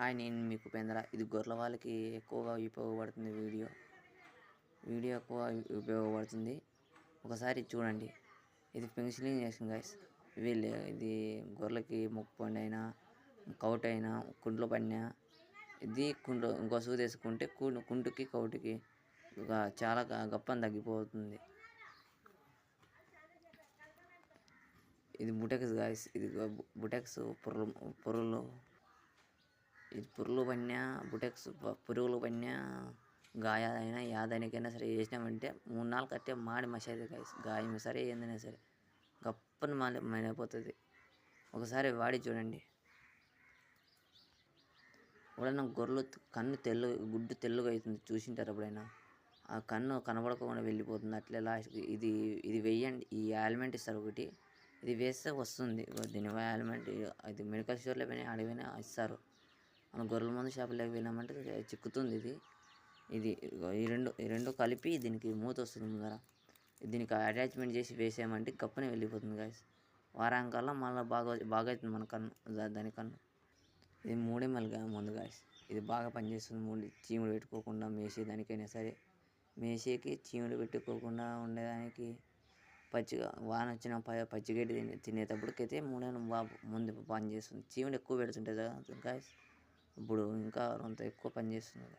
Hi నేను మీకు ఉపేంద్ర ఇది గొర్రెల వాళ్ళకి ఎక్కువగా ఉపయోగపడుతుంది వీడియో. వీడియో ఎక్కువ ఉపయోగపడుతుంది. ఒకసారి చూడండి. ఇది పెన్సిలింగ్ చేసిన గైస్ వీళ్ళు ఇది గొర్రెలకి ముక్కు అయినా కౌట్ అయినా కుంట్లో పడినా ఇది కుంటు గొసుగు తీసుకుంటే వేసుకుంటే కుంటు కుంటుకి కౌటుకి చాలా గప్పని తగ్గిపోతుంది. ఇది బుటెక్స్ గాయస్ ఇది బుటెక్స్ పుర్రు పుర్రులు. ఇది పురుగులు పడినా బుటెక్స్ పురుగులు పడినా గాయాలైనా యాదానికైనా సరే వేసినామంటే మూడు నాలుగు కట్టే మాడి మసేది గాయం సరే ఏందైనా సరే గప్పని మాలి మైనపోతుంది. ఒకసారి వాడి చూడండి. ఎప్పుడైనా గొర్రెలు కన్ను తెల్లు గుడ్డు తెల్లుగా అవుతుంది చూసింటారు ఎప్పుడైనా? ఆ కన్ను కనబడకుండా వెళ్ళిపోతుంది. అట్లే లాస్ట్కి ఇది ఇది వెయ్యండి ఈ ఆయిల్మెంట్ ఇస్తారు ఒకటి. ఇది వేస్తే వస్తుంది. దీని ఆయిల్మెంట్ ఇది మెడికల్ స్టోర్లో పోయినా అడిగినా ఇస్తారు. మనం గొర్రెల మందు షాపులోకి వెళ్ళామంటే చిక్కుతుంది ఇది. ఇది ఈ రెండు ఈ రెండు కలిపి దీనికి మూత వస్తుంది ముందర. దీనికి అటాచ్మెంట్ చేసి వేసామంటే గప్పనే వెళ్ళిపోతుంది గాయస్ వారానికల్లా మళ్ళీ బాగా బాగా అవుతుంది మన కన్ను దాని కన్ను. ఇది మూడెమ్మలుగా ముందు గాయస్ ఇది బాగా పనిచేస్తుంది మూడు చీములు పెట్టుకోకుండా మేసే దానికైనా సరే. మేసేకి చీములు పెట్టుకోకుండా ఉండేదానికి పచ్చిగా వాన వచ్చిన పచ్చిగడ్డి తినే తినేటప్పటికైతే మూడేళ్ళు బాగా ముందు పని చేస్తుంది చీములు ఎక్కువ పెడుతుంటుంది కదా గాయస్ ఇప్పుడు ఇంకా అంత ఎక్కువ పనిచేస్తుంది